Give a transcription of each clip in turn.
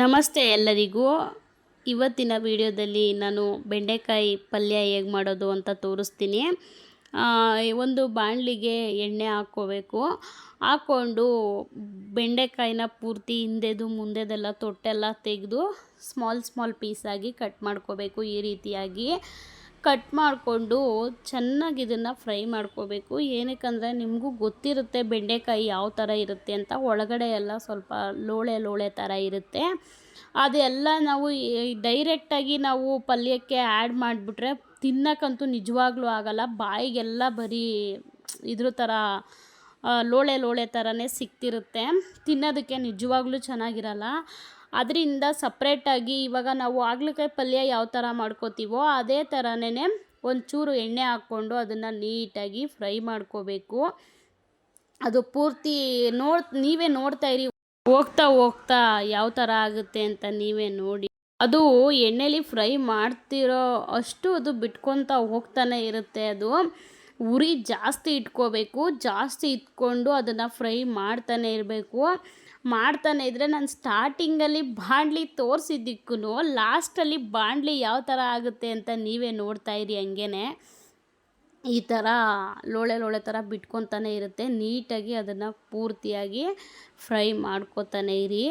ನಮಸ್ತೆ ಎಲ್ಲರಿಗೂ. ಇವತ್ತಿನ ವಿಡಿಯೋದಲ್ಲಿ ನಾನು ಬೆಂಡೆಕಾಯಿ ಪಲ್ಯ ಹೇಗೆ ಮಾಡೋದು ಅಂತ ತೋರಿಸ್ತೀನಿ. ಒಂದು ಬಾಣಲಿಗೆ ಎಣ್ಣೆ ಹಾಕ್ಕೋಬೇಕು. ಹಾಕ್ಕೊಂಡು ಬೆಂಡೆಕಾಯಿನ ಪೂರ್ತಿ ಹಿಂದೆದು ಮುಂದೆದೆಲ್ಲ ತೊಟ್ಟೆಲ್ಲ ತೆಗೆದು ಸ್ಮಾಲ್ ಸ್ಮಾಲ್ ಪೀಸಾಗಿ ಕಟ್ ಮಾಡ್ಕೋಬೇಕು ಈ ರೀತಿಯಾಗಿ. ಕಟ್ ಮಾಡಿಕೊಂಡು ಚೆನ್ನಾಗಿ ಇದನ್ನು ಫ್ರೈ ಮಾಡ್ಕೋಬೇಕು. ಏನಕ್ಕಂದರೆ ನಿಮಗೂ ಗೊತ್ತಿರುತ್ತೆ ಬೆಂಡೆಕಾಯಿ ಯಾವ ಥರ ಇರುತ್ತೆ ಅಂತ. ಒಳಗಡೆ ಎಲ್ಲ ಸ್ವಲ್ಪ ಲೋಳೆ ಲೋಳೆ ಥರ ಇರುತ್ತೆ. ಅದೆಲ್ಲ ನಾವು ಡೈರೆಕ್ಟಾಗಿ ನಾವು ಪಲ್ಯಕ್ಕೆ ಆ್ಯಡ್ ಮಾಡಿಬಿಟ್ರೆ ತಿನ್ನಕ್ಕಂತೂ ನಿಜವಾಗ್ಲೂ ಆಗಲ್ಲ. ಬಾಯಿಗೆಲ್ಲ ಬರೀ ಇದ್ರ ಥರ ಲೋಳೆ ಲೋಳೆ ಥರನೇ ಸಿಕ್ತಿರುತ್ತೆ ತಿನ್ನೋದಕ್ಕೆ ನಿಜವಾಗ್ಲೂ ಚೆನ್ನಾಗಿರಲ್ಲ. ಅದರಿಂದ ಸಪ್ರೇಟಾಗಿ ಇವಾಗ ನಾವು ಹಾಗಲಕಾಯಿ ಪಲ್ಯ ಯಾವ ಥರ ಮಾಡ್ಕೋತೀವೋ ಅದೇ ಥರನೇ ಒಂಚೂರು ಎಣ್ಣೆ ಹಾಕ್ಕೊಂಡು ಅದನ್ನು ನೀಟಾಗಿ ಫ್ರೈ ಮಾಡ್ಕೋಬೇಕು. ಅದು ಪೂರ್ತಿ ನೋಡ್, ನೀವೇ ನೋಡ್ತಾ ಇರಿ. ಹೋಗ್ತಾ ಹೋಗ್ತಾ ಯಾವ ಥರ ಆಗುತ್ತೆ ಅಂತ ನೀವೇ ನೋಡಿ. ಅದು ಎಣ್ಣೆಲಿ ಫ್ರೈ ಮಾಡ್ತಿರೋ ಅಷ್ಟು ಅದು ಬಿಟ್ಕೊತಾ ಹೋಗ್ತಾನೆ ಇರುತ್ತೆ ಅದು. ಉರಿ ಜಾಸ್ತಿ ಇಟ್ಕೋಬೇಕು, ಜಾಸ್ತಿ ಇಟ್ಕೊಂಡು ಅದನ್ನು ಫ್ರೈ ಮಾಡ್ತಾನೆ ಇರಬೇಕು. ಮಾಡ್ತಾನೆ ಇದ್ದರೆ ನಾನು ಸ್ಟಾರ್ಟಿಂಗಲ್ಲಿ ಬಾಣಲಿ ತೋರಿಸಿದ್ದಕ್ಕೂ ಲಾಸ್ಟಲ್ಲಿ ಬಾಣಲಿ ಯಾವ ಥರ ಆಗುತ್ತೆ ಅಂತ ನೀವೇ ನೋಡ್ತಾ ಇರಿ ಹಂಗೇನೆ. ಈ ಥರ ಲೋಳೆ ಲೋಳೆ ಥರ ಬಿಟ್ಕೊತಾನೆ ಇರುತ್ತೆ. ನೀಟಾಗಿ ಅದನ್ನು ಪೂರ್ತಿಯಾಗಿ ಫ್ರೈ ಮಾಡ್ಕೊತಾನೆ ಇರಿ.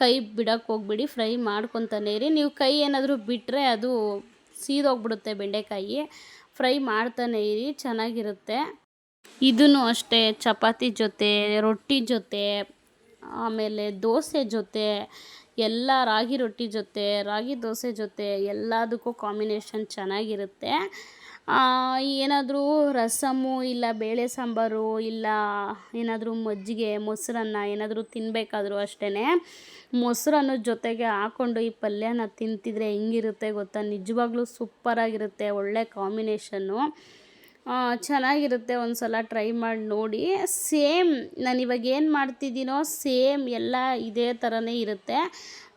ಕೈ ಬಿಡೋಕ್ಕೆ ಹೋಗ್ಬಿಡಿ, ಫ್ರೈ ಮಾಡ್ಕೊತಾನೆ ಇರಿ. ನೀವು ಕೈ ಏನಾದರೂ ಬಿಟ್ಟರೆ ಅದು ಸೀದೋಗ್ಬಿಡುತ್ತೆ ಬೆಂಡೆಕಾಯಿ. ಫ್ರೈ ಮಾಡ್ತಾನೆ ಇರಿ, ಚೆನ್ನಾಗಿರುತ್ತೆ. ಇದೂ ಅಷ್ಟೇ, ಚಪಾತಿ ಜೊತೆ, ರೊಟ್ಟಿ ಜೊತೆ, ಆಮೇಲೆ ದೋಸೆ ಜೊತೆ, ಎಲ್ಲ ರಾಗಿ ರೊಟ್ಟಿ ಜೊತೆ, ರಾಗಿ ದೋಸೆ ಜೊತೆ ಎಲ್ಲದಕ್ಕೂ ಕಾಂಬಿನೇಷನ್ ಚೆನ್ನಾಗಿರುತ್ತೆ. ಏನಾದರೂ ರಸಮ್ಮು ಇಲ್ಲ ಬೇಳೆ ಸಾಂಬಾರು ಇಲ್ಲ ಏನಾದರೂ ಮಜ್ಜಿಗೆ, ಮೊಸರನ್ನ ಏನಾದರೂ ತಿನ್ನಬೇಕಾದ್ರೂ ಅಷ್ಟೇ ಮೊಸರನ್ನ ಜೊತೆಗೆ ಹಾಕ್ಕೊಂಡು ಈ ಪಲ್ಯನ ತಿಂತಿದ್ರೆ ಹೆಂಗಿರುತ್ತೆ ಗೊತ್ತಾ? ನಿಜವಾಗ್ಲೂ ಸೂಪರಾಗಿರುತ್ತೆ ಒಳ್ಳೆ ಕಾಂಬಿನೇಷನ್ನು ಚೆನ್ನಾಗಿರುತ್ತೆ ಒಂದು ಸಲ ಟ್ರೈ ಮಾಡಿ ನೋಡಿ. ಸೇಮ್, ನಾನು ಇವಾಗ ಏನು ಮಾಡ್ತಿದ್ದೀನೋ ಸೇಮ್ ಎಲ್ಲ ಇದೇ ಥರನೇ ಇರುತ್ತೆ.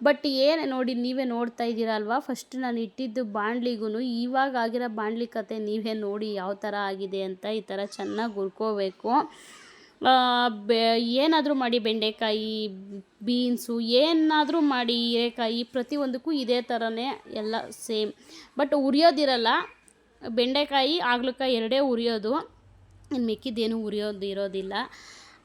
ಬಟ್ ಏನು ನೋಡಿ, ನೀವೇ ನೋಡ್ತಾ ಇದ್ದೀರಲ್ವಾ ಫಸ್ಟ್ ನಾನು ಇಟ್ಟಿದ್ದು ಬಾಣಲಿಗೂ ಇವಾಗ ಆಗಿರೋ ಬಾಣಲಿ ಕತೆ ನೀವೇ ನೋಡಿ ಯಾವ ಥರ ಆಗಿದೆ ಅಂತ ಈ ಥರ ಚೆನ್ನಾಗಿ ಹುರ್ಕೋಬೇಕು. ಬೆ, ಏನಾದರೂ ಮಾಡಿ ಬೆಂಡೆಕಾಯಿ, ಬೀನ್ಸು, ಏನಾದರೂ ಮಾಡಿ ಹೀರೆಕಾಯಿ, ಪ್ರತಿಯೊಂದಕ್ಕೂ ಇದೇ ಥರನೇ ಎಲ್ಲ ಸೇಮ್. ಬಟ್ ಉರಿಯೋದಿರಲ್ಲ. ಬೆಂಡೆಕಾಯಿ, ಆಗ್ಲಕಾಯಿ ಎರಡೇ ಉರಿಯೋದು. ಇನ್ನು ಮಿಕ್ಕಿದ್ದೇನು ಉರಿಯೋದು, ಇರೋದಿಲ್ಲ.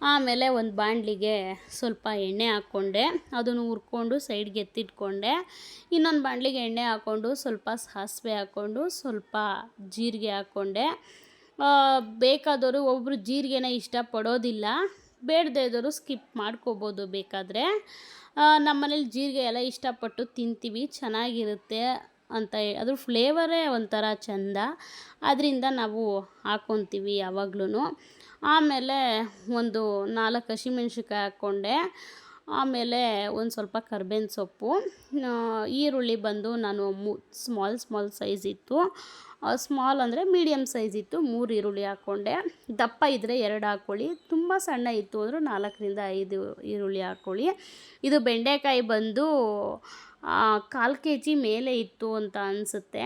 ಆಮೇಲೆ ಒಂದು ಬಾಣಲಿಗೆ ಸ್ವಲ್ಪ ಎಣ್ಣೆ ಹಾಕ್ಕೊಂಡೆ. ಅದನ್ನು ಹುರ್ಕೊಂಡು ಸೈಡ್ಗೆ ಎತ್ತಿಟ್ಕೊಂಡೆ. ಇನ್ನೊಂದು ಬಾಣಲಿಗೆ ಎಣ್ಣೆ ಹಾಕ್ಕೊಂಡು ಸ್ವಲ್ಪ ಸಾಸಿವೆ ಹಾಕ್ಕೊಂಡು ಸ್ವಲ್ಪ ಜೀರಿಗೆ ಹಾಕ್ಕೊಂಡೆ. ಬೇಕಾದವರು ಒಬ್ಬರು ಜೀರಿಗೆನ ಇಷ್ಟಪಡೋದಿಲ್ಲ. ಬೇಡದೇ ಇದ್ದವರು ಸ್ಕಿಪ್ ಮಾಡ್ಕೋಬೋದು ಬೇಕಾದರೆ. ನಮ್ಮನೇಲಿ ಜೀರಿಗೆ ಎಲ್ಲ ಇಷ್ಟಪಟ್ಟು ತಿಂತೀವಿ. ಚೆನ್ನಾಗಿರುತ್ತೆ. ಅಂತ ಅದ್ರ ಫ್ಲೇವರೇ ಒಂಥರ ಚಂದ. ಅದರಿಂದ ನಾವು ಹಾಕ್ಕೊತೀವಿ ಯಾವಾಗ್ಲೂ ಆಮೇಲೆ ಒಂದು ನಾಲ್ಕು ಹಸಿಮೆಣ್ಸಿನ್ಕಾಯಿ ಹಾಕ್ಕೊಂಡೆ. ಆಮೇಲೆ ಒಂದು ಸ್ವಲ್ಪ ಕರ್ಬೇವಿನ ಸೊಪ್ಪು. ಈರುಳ್ಳಿ ಬಂದು ನಾನು ಮೂ ಸ್ಮಾಲ್ ಸ್ಮಾಲ್ ಸೈಜ್ ಇತ್ತು. ಸ್ಮಾಲ್ ಅಂದರೆ ಮೀಡಿಯಮ್ ಸೈಜ್ ಇತ್ತು. ಮೂರು ಈರುಳ್ಳಿ ಹಾಕ್ಕೊಂಡೆ. ದಪ್ಪ ಇದ್ದರೆ ಎರಡು ಹಾಕ್ಕೊಳ್ಳಿ ತುಂಬ ಸಣ್ಣ ಇತ್ತು ಅಂದರೂ ನಾಲ್ಕರಿಂದ ಐದು ಈರುಳ್ಳಿ ಹಾಕ್ಕೊಳ್ಳಿ ಇದು ಬೆಂಡೆಕಾಯಿ ಬಂದು ಕಾಲು ಕೆ ಜಿ ಮೇಲೆ ಇತ್ತು ಅಂತ ಅನಿಸುತ್ತೆ.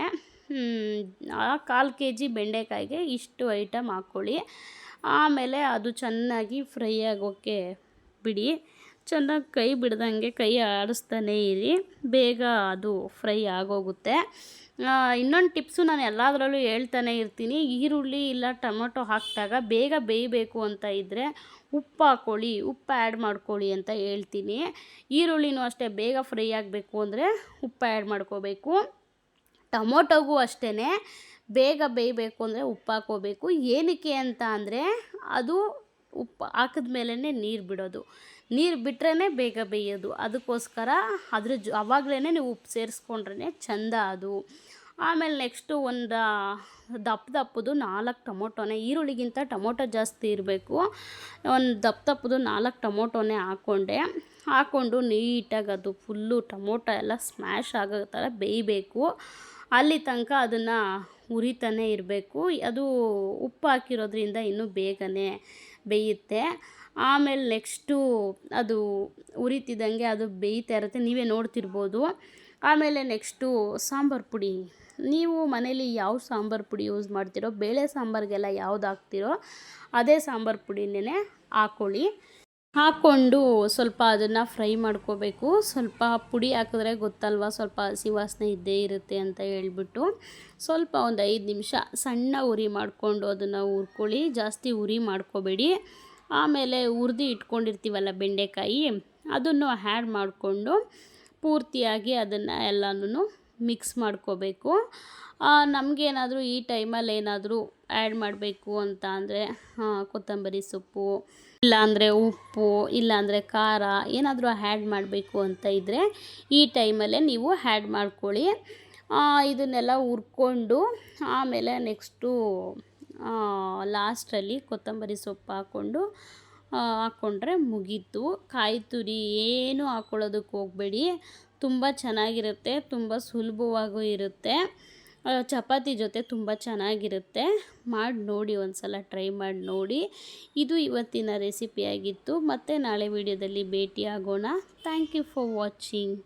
ಆ ಕಾಲು ಕೆ ಜಿ ಬೆಂಡೆಕಾಯಿಗೆ ಇಷ್ಟು ಐಟಮ್ ಹಾಕ್ಕೊಳ್ಳಿ. ಆಮೇಲೆ ಅದು ಚೆನ್ನಾಗಿ ಫ್ರೈ ಆಗೋಕ್ಕೆ ಬಿಡಿ. ಚೆನ್ನಾಗಿ ಕೈ ಬಿಡ್ದಂಗೆ ಕೈ ಆಡಿಸ್ತಾನೇ ಇರಿ. ಬೇಗ ಅದು ಫ್ರೈ ಆಗೋಗುತ್ತೆ. ಇನ್ನೊಂದು ಟಿಪ್ಸು ನಾನು ಎಲ್ಲದರಲ್ಲೂ ಹೇಳ್ತಾನೆ ಇರ್ತೀನಿ. ಈರುಳ್ಳಿ ಇಲ್ಲ ಟೊಮೊಟೊ ಹಾಕಿದಾಗ ಬೇಗ ಬೇಯಬೇಕು ಅಂತ ಇದ್ದರೆ ಉಪ್ಪು ಹಾಕ್ಕೊಳ್ಳಿ ಉಪ್ಪು ಆ್ಯಡ್ ಮಾಡ್ಕೊಳ್ಳಿ ಅಂತ ಹೇಳ್ತೀನಿ. ಈರುಳ್ಳಿನೂ ಅಷ್ಟೇ ಬೇಗ ಫ್ರೈ ಆಗಬೇಕು ಅಂದರೆ ಉಪ್ಪು ಆ್ಯಡ್ ಮಾಡ್ಕೋಬೇಕು. ಟೊಮೊಟೊಗೂ ಅಷ್ಟೇ ಬೇಗ ಬೇಯಬೇಕು ಅಂದರೆ ಉಪ್ಪು ಹಾಕೋಬೇಕು ಏನಕ್ಕೆ ಅಂತ ಅಂದರೆ ಅದು ಉಪ್ಪು ಹಾಕಿದ ಮೇಲೇ ನೀರು ಬಿಡೋದು. ನೀರು ಬಿಟ್ರೇ ಬೇಗ ಬೇಯೋದು. ಅದಕ್ಕೋಸ್ಕರ ಅದ್ರ ಜೊ ಅವಾಗಲೇ ನೀವು ಉಪ್ಪು ಸೇರಿಸ್ಕೊಂಡ್ರೇ ಚಂದ ಅದು. ಆಮೇಲೆ ನೆಕ್ಸ್ಟು ಒಂದು ದಪ್ಪ ದಪ್ಪದು ನಾಲ್ಕು ಟೊಮೊಟೊನೇ, ಈರುಳ್ಳಿಗಿಂತ ಟೊಮೊಟೊ ಜಾಸ್ತಿ ಇರಬೇಕು. ಒಂದು ದಪ್ಪ ದಪ್ಪದು ನಾಲ್ಕು ಟೊಮೊಟೊನೇ ಹಾಕ್ಕೊಂಡೆ ಹಾಕ್ಕೊಂಡು ನೀಟಾಗಿ ಅದು ಫುಲ್ಲು ಟೊಮೊಟೊ ಎಲ್ಲ ಸ್ಮ್ಯಾಶ್ ಆಗೋ ಥರ ಬೇಯಬೇಕು. ಅಲ್ಲಿ ತನಕ ಅದನ್ನು ಉರಿತಾನೆ ಇರಬೇಕು. ಅದು ಉಪ್ಪು ಹಾಕಿರೋದ್ರಿಂದ ಇನ್ನೂ ಬೇಗನೆ ಬೇಯುತ್ತೆ. ಆಮೇಲೆ ನೆಕ್ಸ್ಟು ಅದು ಉರಿತಿದ್ದಂಗೆ ಅದು ಬೇಯ್ತಾ ಇರುತ್ತೆ. ನೀವೇ ನೋಡ್ತಿರ್ಬೋದು. ಆಮೇಲೆ ನೆಕ್ಸ್ಟು ಸಾಂಬಾರು ಪುಡಿ. ನೀವು ಮನೇಲಿ ಯಾವ ಸಾಂಬಾರು ಪುಡಿ ಯೂಸ್ ಮಾಡ್ತೀರೋ, ಬೇಳೆ ಸಾಂಬಾರಿಗೆಲ್ಲ ಯಾವ್ದು ಹಾಕ್ತಿರೋ, ಅದೇ ಸಾಂಬಾರು ಪುಡಿನೇ ಹಾಕ್ಕೊಳ್ಳಿ ಹಾಕ್ಕೊಂಡು ಸ್ವಲ್ಪ ಅದನ್ನು ಫ್ರೈ ಮಾಡ್ಕೋಬೇಕು. ಸ್ವಲ್ಪ ಪುಡಿ ಹಾಕಿದ್ರೆ ಗೊತ್ತಲ್ವ, ಸ್ವಲ್ಪ ಹಸಿ ವಾಸನೆ ಇದ್ದೇ ಇರುತ್ತೆ ಅಂತ ಹೇಳ್ಬಿಟ್ಟು ಸ್ವಲ್ಪ ಒಂದು ಐದು ನಿಮಿಷ ಸಣ್ಣ ಉರಿ ಮಾಡಿಕೊಂಡು ಅದನ್ನು ಹುರ್ಕೊಳ್ಳಿ. ಜಾಸ್ತಿ ಉರಿ ಮಾಡ್ಕೋಬೇಡಿ. ಆಮೇಲೆ ಹುರಿದು ಇಟ್ಕೊಂಡಿರ್ತೀವಲ್ಲ ಬೆಂಡೆಕಾಯಿ, ಅದನ್ನು ಹ್ಯಾಡ್ ಮಾಡಿಕೊಂಡು ಪೂರ್ತಿಯಾಗಿ ಅದನ್ನು ಎಲ್ಲನೂ ಮಿಕ್ಸ್ ಮಾಡ್ಕೋಬೇಕು. ನಮಗೇನಾದರೂ ಈ ಟೈಮಲ್ಲಿ ಏನಾದರೂ ಆ್ಯಡ್ ಮಾಡಬೇಕು ಅಂತ ಅಂದರೆ ಕೊತ್ತಂಬರಿ ಸೊಪ್ಪು, ಇಲ್ಲಾಂದರೆ ಉಪ್ಪು, ಇಲ್ಲಾಂದರೆ ಖಾರ ಏನಾದರೂ ಆ್ಯಡ್ ಮಾಡಬೇಕು ಅಂತ ಇದ್ದರೆ ಈ ಟೈಮಲ್ಲೇ ನೀವು ಹ್ಯಾಡ್ ಮಾಡ್ಕೊಳ್ಳಿ. ಇದನ್ನೆಲ್ಲ ಹುರ್ಕೊಂಡು ಆಮೇಲೆ ನೆಕ್ಸ್ಟು ಲಾಸ್ಟಲ್ಲಿ ಕೊತ್ತಂಬರಿ ಸೊಪ್ಪು ಹಾಕ್ಕೊಂಡು ಹಾಕ್ಕೊಂಡ್ರೆ ಮುಗೀತು. ಕಾಯಿ ತುರಿ ಏನು ಹಾಕ್ಕೊಳ್ಳೋದಕ್ಕೆ ಹೋಗಬೇಡಿ. ತುಂಬ ಚೆನ್ನಾಗಿರುತ್ತೆ, ತುಂಬ ಸುಲಭವಾಗೂ ಇರುತ್ತೆ. ಚಪಾತಿ ಜೊತೆ ತುಂಬ ಚೆನ್ನಾಗಿರುತ್ತೆ. ಮಾಡಿ ನೋಡಿ ಒಂದು ಸಲ ಟ್ರೈ ಮಾಡಿ ನೋಡಿ. ಇದು ಇವತ್ತಿನ ರೆಸಿಪಿಯಾಗಿತ್ತು. ಮತ್ತು ನಾಳೆ ವಿಡಿಯೋದಲ್ಲಿ ಭೇಟಿಯಾಗೋಣ. Thank you for watching.